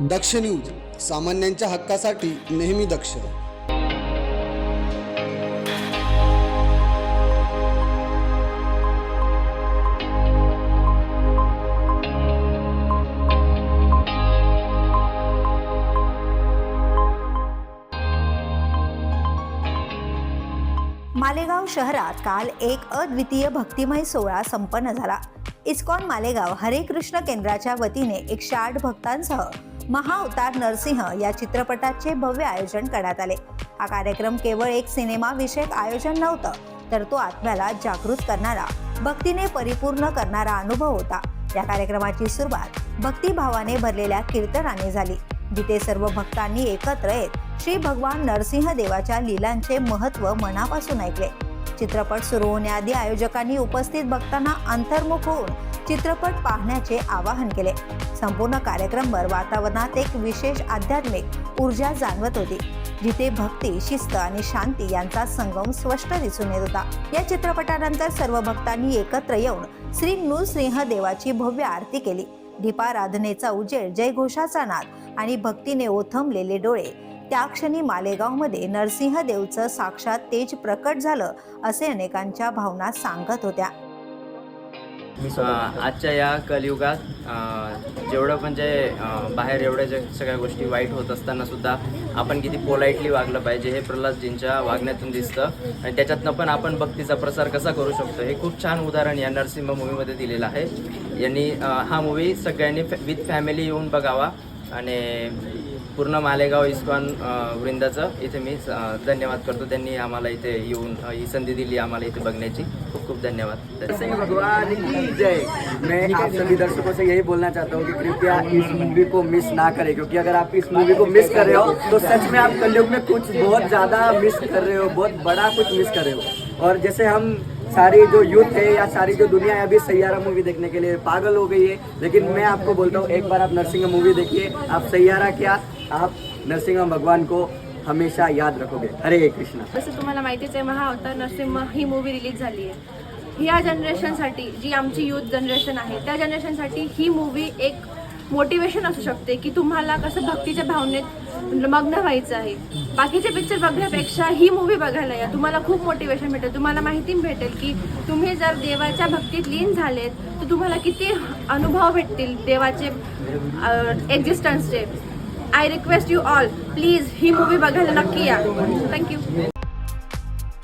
दक्ष news सामान्यांच्या हक्कासाठी नेहमी दक्ष. मालेगाव शहरात काल एक अद्वितीय भक्तिमय सोहळा संपन्न झाला. इस्कॉन मालेगाव हरे कृष्ण केंद्राच्या वतीने एकशे आठ भक्तांसह महाअवतार नरसिंह या चित्रपटाचे भव्य आयोजन करण्यात आले. हा कार्यक्रम केवळ एक सिनेमा विषयक आयोजन नव्हतं तर तो आत्म्याला जागृत करणारा भक्तीने परिपूर्ण करणारा अनुभव होता. या कार्यक्रमाची सुरुवात भक्तिभावाने भरलेल्या कीर्तनाने झाली जिथे सर्व भक्तांनी एकत्र येत श्री भगवान नरसिंह देवाच्या लीलांचे महत्त्व मनापासून ऐकले. चित्रपट सुरू होण्याआधी आयोजकांनी उपस्थित भक्तांना अंतर्मुख होऊन चित्रपट पाहण्याचे आवाहन केले. संपूर्ण कार्यक्रमभर वातावरणात एक विशेष आध्यात्मिक ऊर्जा जाणवत होती जिथे भक्ती शिस्त आणि शांती यांचा संगम स्पष्ट दिसून येत होता. या चित्रपटानंतर सर्व भक्तांनी एकत्र येऊन श्री नृसिंह देवाची भव्य आरती केली. दीपाराधनेचा उजेड जयघोषाचा नाद आणि भक्तीने ओथंबलेले डोळे त्या क्षणी मालेगावमध्ये नरसिंह देवचं साक्षात तेज प्रकट झालं असे अनेकांच्या भावना सांगत होत्या. आजच्या या कलियुगात जेवढं म्हणजे बाहेर एवढ्या ज्या सगळ्या गोष्टी वाईट होत असताना सुद्धा आपण किती पोलाइटली वागलं पाहिजे हे प्रल्हादजींच्या वागण्यातून दिसतं. आणि त्याच्यातनं पण आपण भक्तीचा प्रसार कसा करू शकतो हे खूप छान उदाहरण या नरसिंह मूवीमध्ये दिलेलं आहे. यांनी हा मूवी सगळ्यांनी विथ फॅमिली येऊन बघावा. आणि पूर्ण मालेगाव इस्कॉन वृंदाचं. इथे मी धन्यवाद करतो. त्यांनी आम्हाला इथे येऊन ही संधी दिली आम्हाला इथे बघण्याची. खूप खूप धन्यवाद. सिंह भगवान की जय. मैं आप सभी दर्शकों से यही बोलना चाहता हूँ कि कृपया इस मूवी को मिस ना करें क्योंकि अगर आप इस मूवी को मिस कर रहे हो तो सच में आप कलयुग में कुछ बहुत ज़्यादा मिस कर रहे हो बहुत बड़ा कुछ मिस कर रहे हो। और जैसे हम सारी जो यूथ है या सारी जो दुनिया है अभी सैयारा मूवी देखने के लिए पागल हो गई है। लेकिन मैं आपको बोलता हूँ एक बार आप नरसिंह मूवी देखिए। आप सैयारा क्या आप नरसिंह भगवान को हमेशा याद रखोगे। हरे कृष्णा। जसं तुम्हाला माहितीच आहे महाअवतार नरसिंह ही मूवी रिलीज झाली आहे. ह्या जनरेशनसाठी जी आमची यूथ जनरेशन आहे त्या जनरेशनसाठी ही मूवी एक मोटिवेशन असू शकते की तुम्हाला कसं भक्तीच्या भावनेत मग्न व्हायचं आहे. बाकीचे पिक्चर बघण्यापेक्षा ही मूवी बघायला या. तुम्हाला खूप मोटिवेशन भेटेल. तुम्हाला माहिती भेटेल की तुम्ही जर देवाच्या भक्तीत लीन झालेत तर तुम्हाला किती अनुभव भेटतील देवाचे एक्झिस्टन्सचे I request you all please he movie बघायला नक्की या. थँक्यू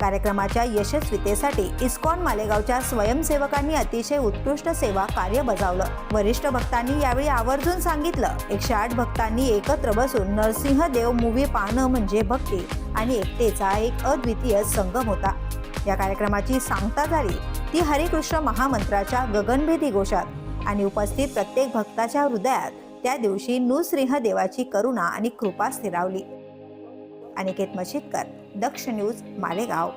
कार्यक्रमाच्या यशस्वीतेसाठी इस्कॉन मालेगावच्या स्वयंसेवकांनी अतिशय उत्कृष्ट सेवा कार्य बजावलं. वरिष्ठ भक्तांनी यावेळी आवर्जून सांगितलं. एकशे आठ भक्तांनी एकत्र बसून नरसिंह देव मूवी पाहणं म्हणजे भक्ती आणि एकतेचा एक अद्वितीय संगम होता. या कार्यक्रमाची सांगता झाली ती हरिकृष्ण महामंत्राच्या गगनभेदी घोषात आणि उपस्थित प्रत्येक भक्ताच्या हृदयात त्या दिवशी नृसिंह देवाची करुणा आणि कृपा स्थिरावली. अनिकेत मशीदकर दक्ष न्यूज मालेगाव.